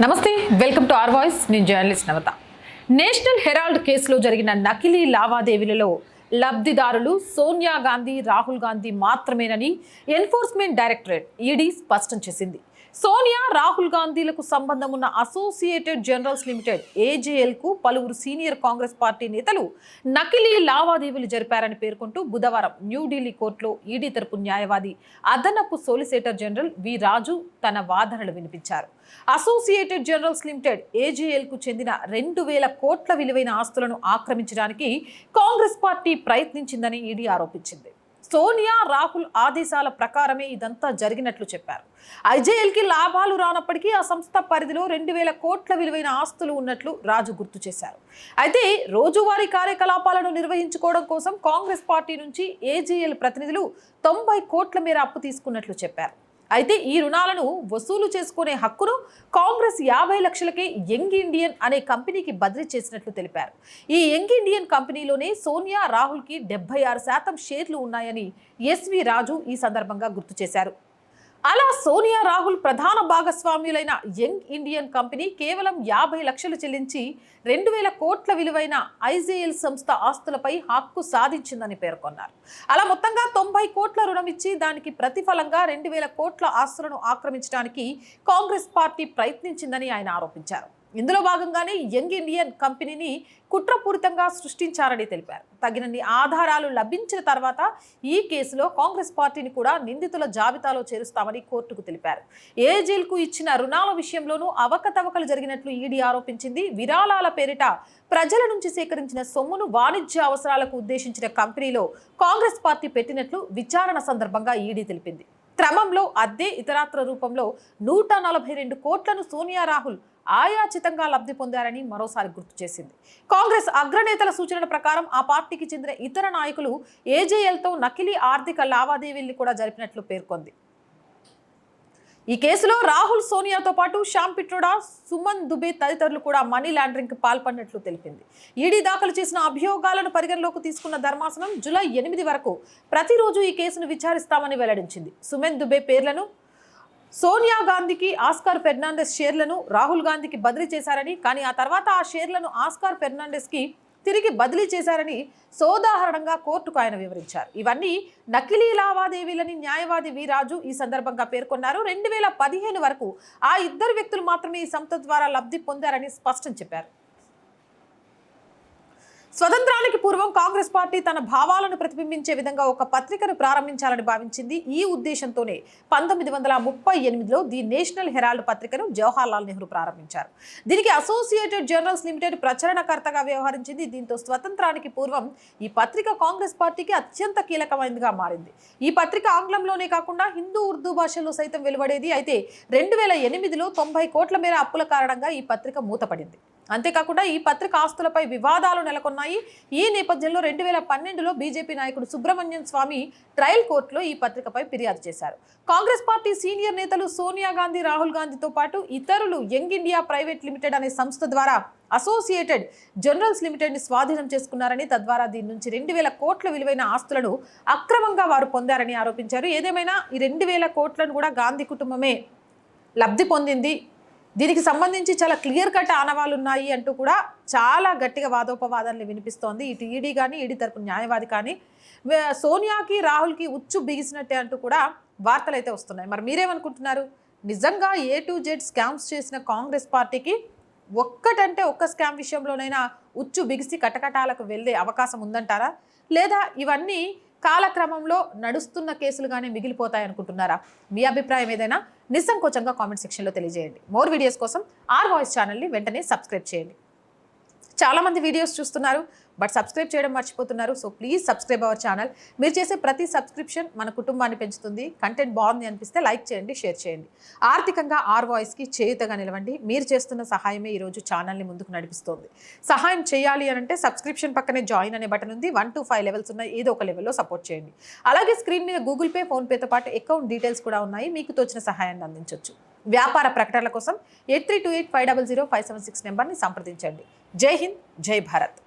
నమస్తే welcome to R voice. నేను journalist Navatha. National Herald కేసులో జరిగిన నకిలీ లావాదేవీలలో లబ్ధిదారులు సోనియా గాంధీ రాహుల్ గాంధీ మాత్రమేనని ఎన్ఫోర్స్మెంట్ డైరెక్టరేట్ ఈడీ స్పష్టం చేసింది. సోనియా రాహుల్ గాంధీలకు సంబంధం ఉన్న అసోసియేటెడ్ జనరల్స్ లిమిటెడ్ ఏజేఎల్కు పలువురు సీనియర్ కాంగ్రెస్ పార్టీ నేతలు నకిలీ లావాదేవీలు జరిపారని పేర్కొంటూ బుధవారం న్యూఢిల్లీ కోర్టులో ఈడీ తరపు న్యాయవాది అదనపు సోలిసిటర్ జనరల్ వి రాజు తన వాదనలు వినిపించారు. అసోసియేటెడ్ జనరల్స్ లిమిటెడ్ ఏజేఎల్కు చెందిన రెండు వేల కోట్ల విలువైన ఆస్తులను ఆక్రమించడానికి కాంగ్రెస్ పార్టీ ప్రయత్నించిందని ఈడీ ఆరోపించింది. సోనియా రాహుల్ ఆదేశాల ప్రకారమే ఇదంతా జరిగినట్లు చెప్పారు. ఐజేఎల్కి లాభాలు రానప్పటికీ ఆ సంస్థ పరిధిలో రెండు వేల కోట్ల విలువైన ఆస్తులు ఉన్నట్లు రాజు గుర్తు చేశారు. అయితే రోజువారీ కార్యకలాపాలను నిర్వహించుకోవడం కోసం కాంగ్రెస్ పార్టీ నుంచి ఏజేఎల్ ప్రతినిధులు తొంభై కోట్ల మేర అప్పు తీసుకున్నట్లు చెప్పారు. అయితే ఈ రుణాలను వసూలు చేసుకునే హక్కును కాంగ్రెస్ యాభై లక్షలకే యంగ్ ఇండియన్ అనే కంపెనీకి బదిలీ చేసినట్లు తెలిపారు. ఈ యంగ్ ఇండియన్ కంపెనీలోనే సోనియా రాహుల్కి డెబ్బై ఆరు శాతం షేర్లు ఉన్నాయని ఎస్వి రాజు ఈ సందర్భంగా గుర్తు చేశారు. అలా సోనియా రాహుల్ ప్రధాన భాగస్వామ్యులైన యంగ్ ఇండియన్ కంపెనీ కేవలం యాభై లక్షలు చెల్లించి రెండు వేల కోట్ల విలువైన ఐజేఎల్ సంస్థ ఆస్తులపై హక్కు సాధించిందని పేర్కొన్నారు. అలా మొత్తంగా తొంభై కోట్ల రుణం ఇచ్చి దానికి ప్రతిఫలంగా రెండు వేల కోట్ల ఆస్తులను ఆక్రమించడానికి కాంగ్రెస్ పార్టీ ప్రయత్నించిందని ఆయన ఆరోపించారు. ఇందులో భాగంగానే యంగ్ ఇండియన్ కంపెనీని కుట్రపూరితంగా సృష్టించారని తెలిపారు. తగినన్ని ఆధారాలు లభించిన తర్వాత ఈ కేసులో కాంగ్రెస్ పార్టీని కూడా నిందితుల జాబితాలో చేరుస్తామని కోర్టుకు తెలిపారు. ఏజేల్కు ఇచ్చిన రుణాల విషయంలోనూ అవకతవకలు జరిగినట్లు ఈడీ ఆరోపించింది. విరాళాల పేరిట ప్రజల నుంచి సేకరించిన సొమ్మును వాణిజ్య అవసరాలకు ఉద్దేశించిన కంపెనీలో కాంగ్రెస్ పార్టీ పెట్టినట్లు విచారణ సందర్భంగా ఈడీ తెలిపింది. క్రమంలో అద్దె ఇతరాత్ర రూపంలో నూట నలభై రెండు కోట్లను సోనియా రాహుల్ ఆయాచితంగా లబ్ధి పొందారని మరోసారి గుర్తు చేసింది. కాంగ్రెస్ అగ్రనేతల సూచనల ప్రకారం ఆ పార్టీకి చెందిన ఇతర నాయకులు ఏజేఎల్తో నకిలీ ఆర్థిక లావాదేవీల్ని కూడా జరిపినట్లు పేర్కొంది. ఈ కేసులో రాహుల్ సోనియాతో పాటు శ్యామ్ పిట్రోడా సుమన్ దుబే తదితరులు కూడా మనీ లాండరింగ్కి పాల్పడినట్లు తెలిపింది. ఈడీ దాఖలు చేసిన అభియోగాలను పరిగణలోకి తీసుకున్న ధర్మాసనం జూలై ఎనిమిది వరకు ప్రతిరోజు ఈ కేసును విచారిస్తామని వెల్లడించింది. సుమన్ దుబే పేర్లను సోనియా గాంధీకి ఆస్కార్ ఫెర్నాండెస్ షేర్లను రాహుల్ గాంధీకి బదిలీ చేశారని కానీ ఆ తర్వాత ఆ షేర్లను ఆస్కార్ ఫెర్నాండెస్కి తిరిగి బదిలీ చేశారని సోదాహరణంగా కోర్టుకు ఆయన వివరించారు. ఇవన్నీ నకిలీ లావాదేవీలని న్యాయవాది వీరాజు ఈ సందర్భంగా పేర్కొన్నారు. రెండు వేల పదిహేను వరకు ఆ ఇద్దరు వ్యక్తులు మాత్రమే ఈ సంస్థ ద్వారా లబ్ధి పొందారని స్పష్టం చెప్పారు. స్వతంత్రానికి పూర్వం కాంగ్రెస్ పార్టీ తన భావాలను ప్రతిబింబించే విధంగా ఒక పత్రికను ప్రారంభించాలని భావించింది. ఈ ఉద్దేశంతోనే పంతొమ్మిది వందల ముప్పై ఎనిమిదిలో ది నేషనల్ హెరాల్డ్ పత్రికను జవహర్లాల్ నెహ్రూ ప్రారంభించారు. దీనికి అసోసియేటెడ్ జర్నల్స్ లిమిటెడ్ ప్రచురణకర్తగా వ్యవహరించింది. దీంతో స్వతంత్రానికి పూర్వం ఈ పత్రిక కాంగ్రెస్ పార్టీకి అత్యంత కీలకమైనదిగా మారింది. ఈ పత్రిక ఆంగ్లంలోనే కాకుండా హిందూ ఉర్దూ భాషల్లో సైతం వెలువడేది. అయితే రెండు వేల ఎనిమిదిలో తొంభై కోట్ల మేర అప్పుల కారణంగా ఈ పత్రిక మూతపడింది. అంతేకాకుండా ఈ పత్రిక ఆస్తులపై వివాదాలు నెలకొన్నాయి. ఈ నేపథ్యంలో రెండు వేల పన్నెండులో బీజేపీ నాయకుడు సుబ్రహ్మణ్యం స్వామి ట్రయల్ కోర్టులో ఈ పత్రికపై ఫిర్యాదు చేశారు. కాంగ్రెస్ పార్టీ సీనియర్ నేతలు సోనియా గాంధీ రాహుల్ గాంధీతో పాటు ఇతరులు యంగ్ ఇండియా ప్రైవేట్ లిమిటెడ్ అనే సంస్థ ద్వారా అసోసియేటెడ్ జనరల్స్ లిమిటెడ్ని స్వాధీనం చేసుకున్నారని తద్వారా దీని నుంచి రెండు వేల కోట్ల విలువైన ఆస్తులను అక్రమంగా వారు పొందారని ఆరోపించారు. ఏదేమైనా ఈ రెండు వేల కోట్లను కూడా గాంధీ కుటుంబమే లబ్ధి పొందింది. దీనికి సంబంధించి చాలా క్లియర్ కట్ ఆనవాలు ఉన్నాయి అంటూ కూడా చాలా గట్టిగా వాదోపవాదాలు వినిపిస్తోంది. ఇటు ఈడీ కానీ ఈడీ తరపు న్యాయవాది కానీ సోనియాకి రాహుల్కి ఉచ్చు బిగిసినట్టే అంటూ కూడా వార్తలు అయితే వస్తున్నాయి. మరి మీరేమనుకుంటున్నారు? నిజంగా ఏ టు జెడ్ స్కామ్స్ చేసిన కాంగ్రెస్ పార్టీకి ఒక్కటంటే ఒక్క స్కామ్ విషయంలోనైనా ఉచ్చు బిగిసి కటకటాలకు వెళ్ళే అవకాశం ఉందంటారా? లేదా ఇవన్నీ కాలక్రమంలో నడుస్తున్న కేసులుగానే మిగిలిపోతాయి అనుకుంటున్నారా మీ అభిప్రాయం ఏదైనా నిస్సంకోచంగా కామెంట్ సెక్షన్లో తెలియజేయండి. మోర్ వీడియోస్ కోసం ఆర్ వాయిస్ ఛానల్ని వెంటనే సబ్స్క్రైబ్ చేయండి. చాలా మంది వీడియోస్ చూస్తున్నారు. బట్ సబ్స్క్రైబ్ చేయడం మర్చిపోతున్నారు. So please subscribe our channel మీరు చేసే ప్రతి సబ్స్క్రిప్షన్ మన కుటుంబాన్ని పెంచుతుంది. కంటెంట్ బాగుంది అనిపిస్తే లైక్ చేయండి షేర్ చేయండి. ఆర్థికంగా ఆర్ వాయిస్కి చేయుతగా నిలవండి. మీరు చేస్తున్న సహాయమే ఈరోజు ఛానల్ని ముందుకు నడిపిస్తోంది. సహాయం చేయాలి అని అంటే సబ్స్క్రిప్షన్ పక్కనే జాయిన్ అనే బటన్ ఉంది. వన్ టు ఫైవ్ లెవెల్స్ ఉన్నాయి. ఏదో ఒక లెవెల్లో సపోర్ట్ చేయండి. అలాగే స్క్రీన్ మీద గూగుల్ పే ఫోన్పేతో పాటు అకౌంట్ డీటెయిల్స్ కూడా ఉన్నాయి. మీకు తోచిన సహాయాన్ని అందించవచ్చు వ్యాపార ప్రకటనల కోసం eight three two eight five double zero five seven six నెంబర్ని సంప్రదించండి. జై హింద్ జై భారత్.